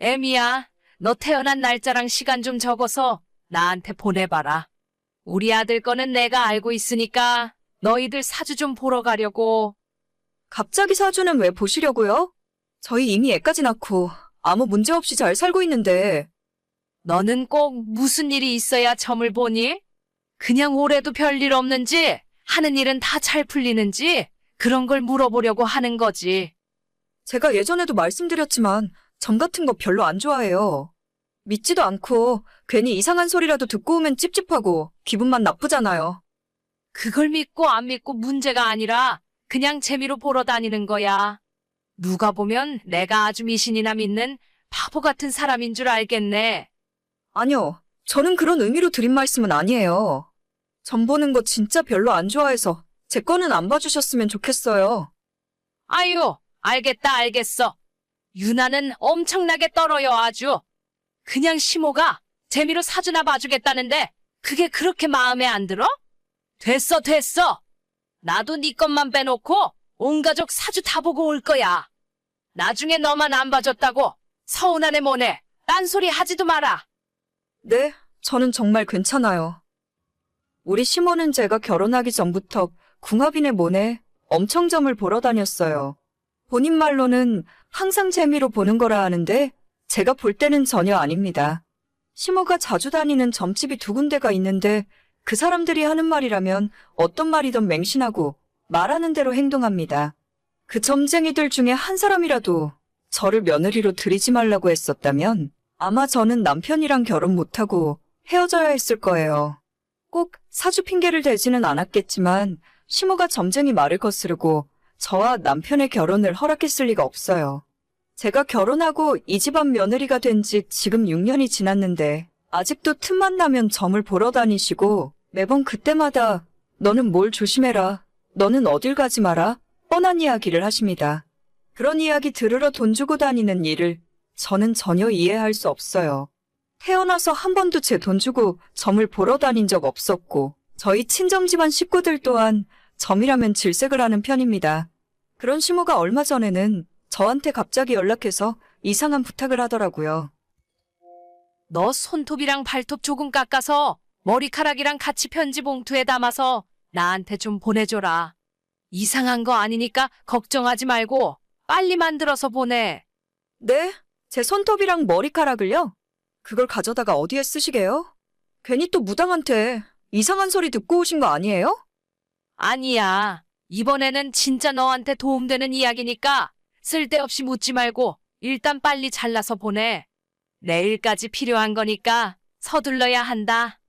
애미야, 너 태어난 날짜랑 시간 좀 적어서 나한테 보내봐라. 우리 아들 거는 내가 알고 있으니까 너희들 사주 좀 보러 가려고. 갑자기 사주는 왜 보시려고요? 저희 이미 애까지 낳고 아무 문제 없이 잘 살고 있는데 너는 꼭 무슨 일이 있어야 점을 보니? 그냥 올해도 별일 없는지, 하는 일은 다 잘 풀리는지, 그런 걸 물어보려고 하는 거지. 제가 예전에도 말씀드렸지만 점 같은 거 별로 안 좋아해요. 믿지도 않고 괜히 이상한 소리라도 듣고 오면 찝찝하고 기분만 나쁘잖아요. 그걸 믿고 안 믿고 문제가 아니라 그냥 재미로 보러 다니는 거야. 누가 보면 내가 아주 미신이나 믿는 바보 같은 사람인 줄 알겠네. 아니요. 저는 그런 의미로 드린 말씀은 아니에요. 점 보는 거 진짜 별로 안 좋아해서 제 거는 안 봐주셨으면 좋겠어요. 아유, 알겠다, 알겠어. 유나는 엄청나게 떨어요, 아주. 그냥 시모가 재미로 사주나 봐주겠다는데 그게 그렇게 마음에 안 들어? 됐어, 됐어. 나도 네 것만 빼놓고 온 가족 사주 다 보고 올 거야. 나중에 너만 안 봐줬다고 서운하네 뭐네. 딴소리 하지도 마라. 네, 저는 정말 괜찮아요. 우리 시모는 제가 결혼하기 전부터 궁합인의 모네 엄청 점을 보러 다녔어요. 본인 말로는 항상 재미로 보는 거라 하는데 제가 볼 때는 전혀 아닙니다. 시모가 자주 다니는 점집이 두 군데가 있는데 그 사람들이 하는 말이라면 어떤 말이든 맹신하고 말하는 대로 행동합니다. 그 점쟁이들 중에 한 사람이라도 저를 며느리로 들이지 말라고 했었다면 아마 저는 남편이랑 결혼 못하고 헤어져야 했을 거예요. 꼭 사주 핑계를 대지는 않았겠지만 시모가 점쟁이 말을 거스르고 저와 남편의 결혼을 허락했을 리가 없어요. 제가 결혼하고 이 집안 며느리가 된 지 지금 6년이 지났는데 아직도 틈만 나면 점을 보러 다니시고 매번 그때마다 너는 뭘 조심해라. 너는 어딜 가지 마라. 뻔한 이야기를 하십니다. 그런 이야기 들으러 돈 주고 다니는 일을 저는 전혀 이해할 수 없어요. 태어나서 한 번도 제 돈 주고 점을 보러 다닌 적 없었고, 저희 친정 집안 식구들 또한 점이라면 질색을 하는 편입니다. 그런 시모가 얼마 전에는 저한테 갑자기 연락해서 이상한 부탁을 하더라고요. 너 손톱이랑 발톱 조금 깎아서 머리카락이랑 같이 편지 봉투에 담아서 나한테 좀 보내줘라. 이상한 거 아니니까 걱정하지 말고 빨리 만들어서 보내. 네? 제 손톱이랑 머리카락을요? 그걸 가져다가 어디에 쓰시게요? 괜히 또 무당한테 이상한 소리 듣고 오신 거 아니에요? 아니야. 이번에는 진짜 너한테 도움되는 이야기니까 쓸데없이 묻지 말고 일단 빨리 잘라서 보내. 내일까지 필요한 거니까 서둘러야 한다.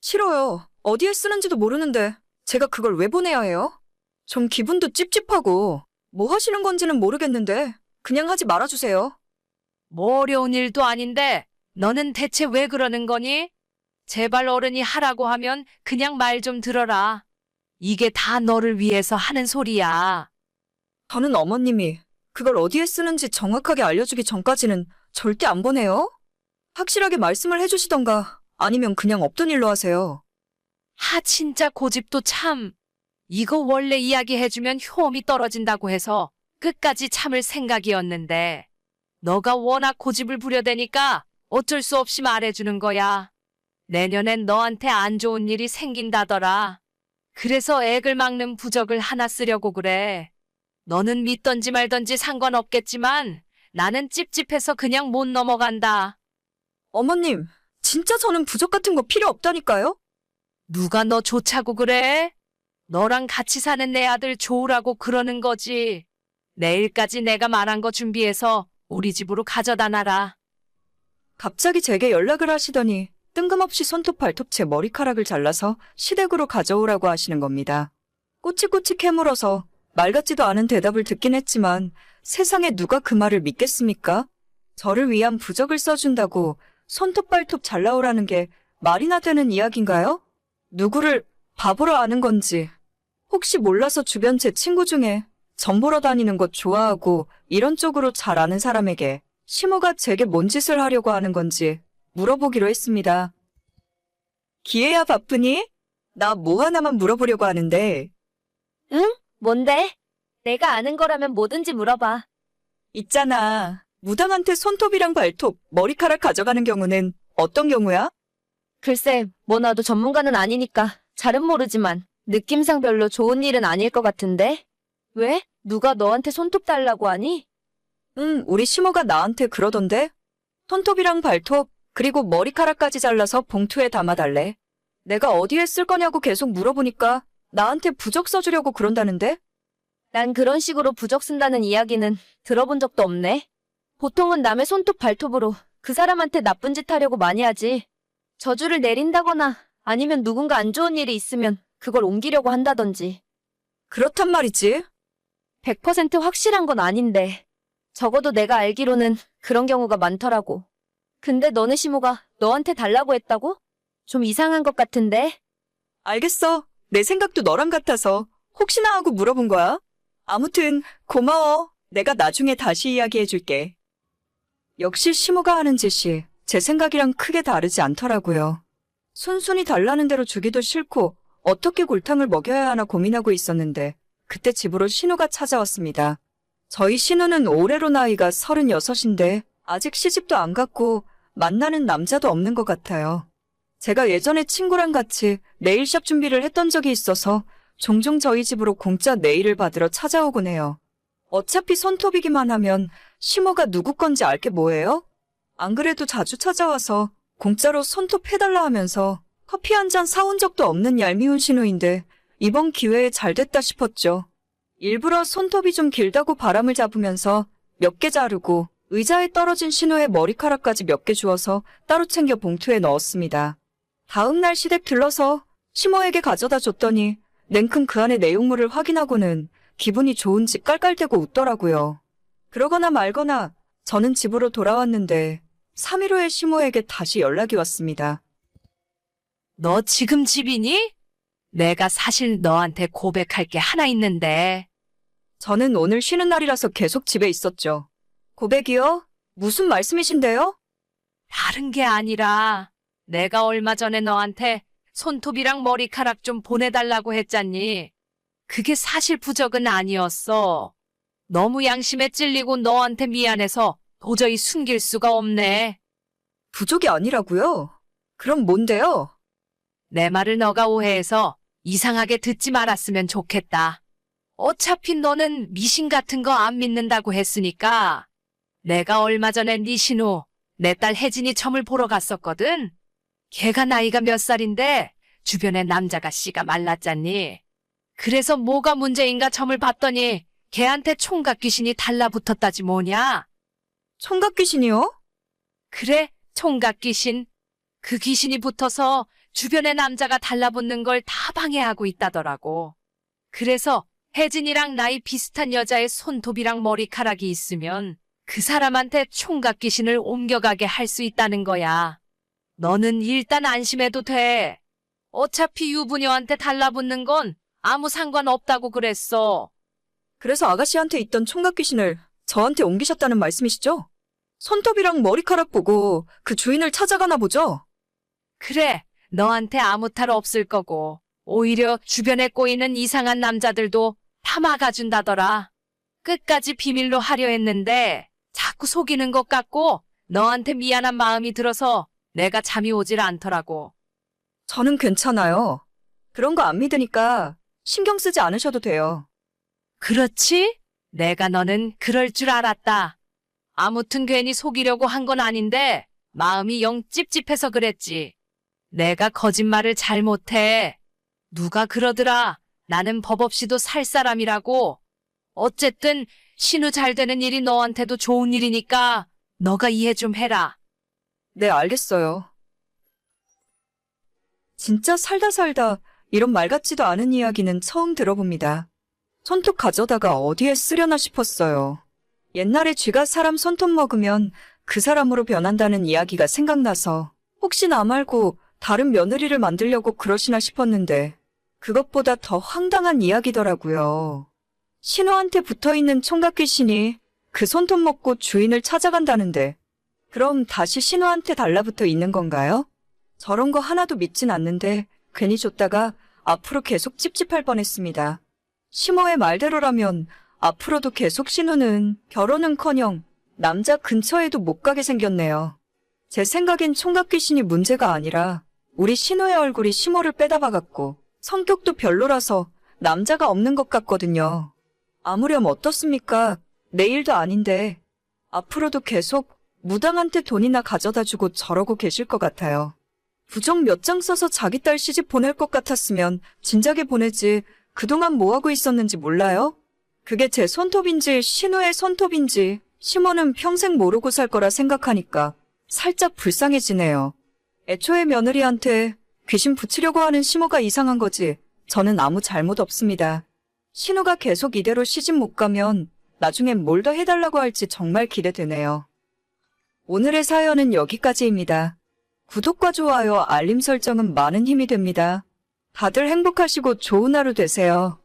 싫어요. 어디에 쓰는지도 모르는데 제가 그걸 왜 보내야 해요? 좀 기분도 찝찝하고 뭐 하시는 건지는 모르겠는데 그냥 하지 말아주세요. 뭐 어려운 일도 아닌데 너는 대체 왜 그러는 거니? 제발 어른이 하라고 하면 그냥 말 좀 들어라. 이게 다 너를 위해서 하는 소리야. 저는 어머님이 그걸 어디에 쓰는지 정확하게 알려주기 전까지는 절대 안 보내요. 확실하게 말씀을 해주시던가 아니면 그냥 없던 일로 하세요. 하 진짜 고집도 참. 이거 원래 이야기해주면 효험이 떨어진다고 해서 끝까지 참을 생각이었는데 너가 워낙 고집을 부려대니까 어쩔 수 없이 말해주는 거야. 내년엔 너한테 안 좋은 일이 생긴다더라. 그래서 액을 막는 부적을 하나 쓰려고 그래. 너는 믿던지 말던지 상관없겠지만 나는 찝찝해서 그냥 못 넘어간다. 어머님, 진짜 저는 부적 같은 거 필요 없다니까요? 누가 너 좋자고 그래? 너랑 같이 사는 내 아들 좋으라고 그러는 거지. 내일까지 내가 말한 거 준비해서 우리 집으로 가져다 놔라. 갑자기 제게 연락을 하시더니 뜬금없이 손톱 발톱 제 머리카락을 잘라서 시댁으로 가져오라고 하시는 겁니다. 꼬치꼬치 캐물어서 말 같지도 않은 대답을 듣긴 했지만 세상에 누가 그 말을 믿겠습니까? 저를 위한 부적을 써준다고 손톱 발톱 잘라오라는 게 말이나 되는 이야기인가요? 누구를 바보로 아는 건지 혹시 몰라서 주변 제 친구 중에 점 보러 다니는 것 좋아하고 이런 쪽으로 잘 아는 사람에게 시모가 제게 뭔 짓을 하려고 하는 건지 물어보기로 했습니다. 기회야 바쁘니? 나 뭐 하나만 물어보려고 하는데 응? 뭔데? 내가 아는 거라면 뭐든지 물어봐. 있잖아. 무당한테 손톱이랑 발톱, 머리카락 가져가는 경우는 어떤 경우야? 글쎄, 뭐 나도 전문가는 아니니까 잘은 모르지만 느낌상 별로 좋은 일은 아닐 것 같은데? 왜? 누가 너한테 손톱 달라고 하니? 응, 우리 시모가 나한테 그러던데? 손톱이랑 발톱, 그리고 머리카락까지 잘라서 봉투에 담아달래. 내가 어디에 쓸 거냐고 계속 물어보니까 나한테 부적 써주려고 그런다는데? 난 그런 식으로 부적 쓴다는 이야기는 들어본 적도 없네. 보통은 남의 손톱 발톱으로 그 사람한테 나쁜 짓 하려고 많이 하지. 저주를 내린다거나 아니면 누군가 안 좋은 일이 있으면 그걸 옮기려고 한다던지. 그렇단 말이지. 100% 확실한 건 아닌데. 적어도 내가 알기로는 그런 경우가 많더라고. 근데 너네 시모가 너한테 달라고 했다고? 좀 이상한 것 같은데? 알겠어. 내 생각도 너랑 같아서 혹시나 하고 물어본 거야. 아무튼 고마워. 내가 나중에 다시 이야기해줄게. 역시 시모가 하는 짓이 제 생각이랑 크게 다르지 않더라고요. 순순히 달라는 대로 주기도 싫고 어떻게 골탕을 먹여야 하나 고민하고 있었는데 그때 집으로 신우가 찾아왔습니다. 저희 신우는 올해로 나이가 36인데 아직 시집도 안 갔고 만나는 남자도 없는 것 같아요. 제가 예전에 친구랑 같이 네일샵 준비를 했던 적이 있어서 종종 저희 집으로 공짜 네일을 받으러 찾아오곤 해요. 어차피 손톱이기만 하면 시모가 누구 건지 알게 뭐예요? 안 그래도 자주 찾아와서 공짜로 손톱 해달라 하면서 커피 한 잔 사온 적도 없는 얄미운 신우인데 이번 기회에 잘 됐다 싶었죠. 일부러 손톱이 좀 길다고 바람을 잡으면서 몇 개 자르고 의자에 떨어진 신우의 머리카락까지 몇 개 주어서 따로 챙겨 봉투에 넣었습니다. 다음 날 시댁 들러서 시모에게 가져다 줬더니 냉큼 그 안에 내용물을 확인하고는 기분이 좋은지 깔깔대고 웃더라고요. 그러거나 말거나 저는 집으로 돌아왔는데 3일 후에 시모에게 다시 연락이 왔습니다. 너 지금 집이니? 내가 사실 너한테 고백할 게 하나 있는데. 저는 오늘 쉬는 날이라서 계속 집에 있었죠. 고백이요? 무슨 말씀이신데요? 다른 게 아니라 내가 얼마 전에 너한테 손톱이랑 머리카락 좀 보내달라고 했잖니. 그게 사실 부적은 아니었어. 너무 양심에 찔리고 너한테 미안해서 도저히 숨길 수가 없네. 부족이 아니라고요? 그럼 뭔데요? 내 말을 너가 오해해서 이상하게 듣지 말았으면 좋겠다. 어차피 너는 미신 같은 거 안 믿는다고 했으니까 내가 얼마 전에 네 신우, 내딸 혜진이 점을 보러 갔었거든. 걔가 나이가 몇 살인데 주변에 남자가 씨가 말랐잖니. 그래서 뭐가 문제인가 점을 봤더니 걔한테 총각 귀신이 달라붙었다지 뭐냐. 총각 귀신이요? 그래, 총각 귀신. 그 귀신이 붙어서 주변에 남자가 달라붙는 걸 다 방해하고 있다더라고. 그래서 혜진이랑 나이 비슷한 여자의 손톱이랑 머리카락이 있으면 그 사람한테 총각 귀신을 옮겨가게 할 수 있다는 거야. 너는 일단 안심해도 돼. 어차피 유부녀한테 달라붙는 건 아무 상관없다고 그랬어. 그래서 아가씨한테 있던 총각 귀신을 저한테 옮기셨다는 말씀이시죠? 손톱이랑 머리카락 보고 그 주인을 찾아가나 보죠? 그래, 너한테 아무 탈 없을 거고, 오히려 주변에 꼬이는 이상한 남자들도 다 막아준다더라. 끝까지 비밀로 하려 했는데, 자꾸 속이는 것 같고, 너한테 미안한 마음이 들어서 내가 잠이 오질 않더라고. 저는 괜찮아요. 그런 거 안 믿으니까 신경 쓰지 않으셔도 돼요. 그렇지? 내가 너는 그럴 줄 알았다. 아무튼 괜히 속이려고 한 건 아닌데, 마음이 영 찝찝해서 그랬지. 내가 거짓말을 잘 못해. 누가 그러더라. 나는 법 없이도 살 사람이라고. 어쨌든 신우 잘 되는 일이 너한테도 좋은 일이니까 너가 이해 좀 해라. 네, 알겠어요. 진짜 살다 살다 이런 말 같지도 않은 이야기는 처음 들어봅니다. 손톱 가져다가 어디에 쓰려나 싶었어요. 옛날에 쥐가 사람 손톱 먹으면 그 사람으로 변한다는 이야기가 생각나서 혹시 나 말고 다른 며느리를 만들려고 그러시나 싶었는데 그것보다 더 황당한 이야기더라고요. 신우한테 붙어있는 총각 귀신이 그 손톱 먹고 주인을 찾아간다는데 그럼 다시 신우한테 달라붙어 있는 건가요? 저런 거 하나도 믿진 않는데 괜히 줬다가 앞으로 계속 찝찝할 뻔했습니다. 시모의 말대로라면 앞으로도 계속 신우는 결혼은커녕 남자 근처에도 못 가게 생겼네요. 제 생각엔 총각 귀신이 문제가 아니라 우리 신호의 얼굴이 심호를 빼다 박았고 성격도 별로라서 남자가 없는 것 같거든요. 아무렴 어떻습니까? 내일도 아닌데 앞으로도 계속 무당한테 돈이나 가져다 주고 저러고 계실 것 같아요. 부정 몇 장 써서 자기 딸 시집 보낼 것 같았으면 진작에 보내지 그동안 뭐하고 있었는지 몰라요? 그게 제 손톱인지 신우의 손톱인지 심호는 평생 모르고 살 거라 생각하니까 살짝 불쌍해지네요. 애초에 며느리한테 귀신 붙이려고 하는 심호가 이상한 거지 저는 아무 잘못 없습니다. 신우가 계속 이대로 시집 못 가면 나중엔 뭘 더 해달라고 할지 정말 기대되네요. 오늘의 사연은 여기까지입니다. 구독과 좋아요, 알림 설정은 많은 힘이 됩니다. 다들 행복하시고 좋은 하루 되세요.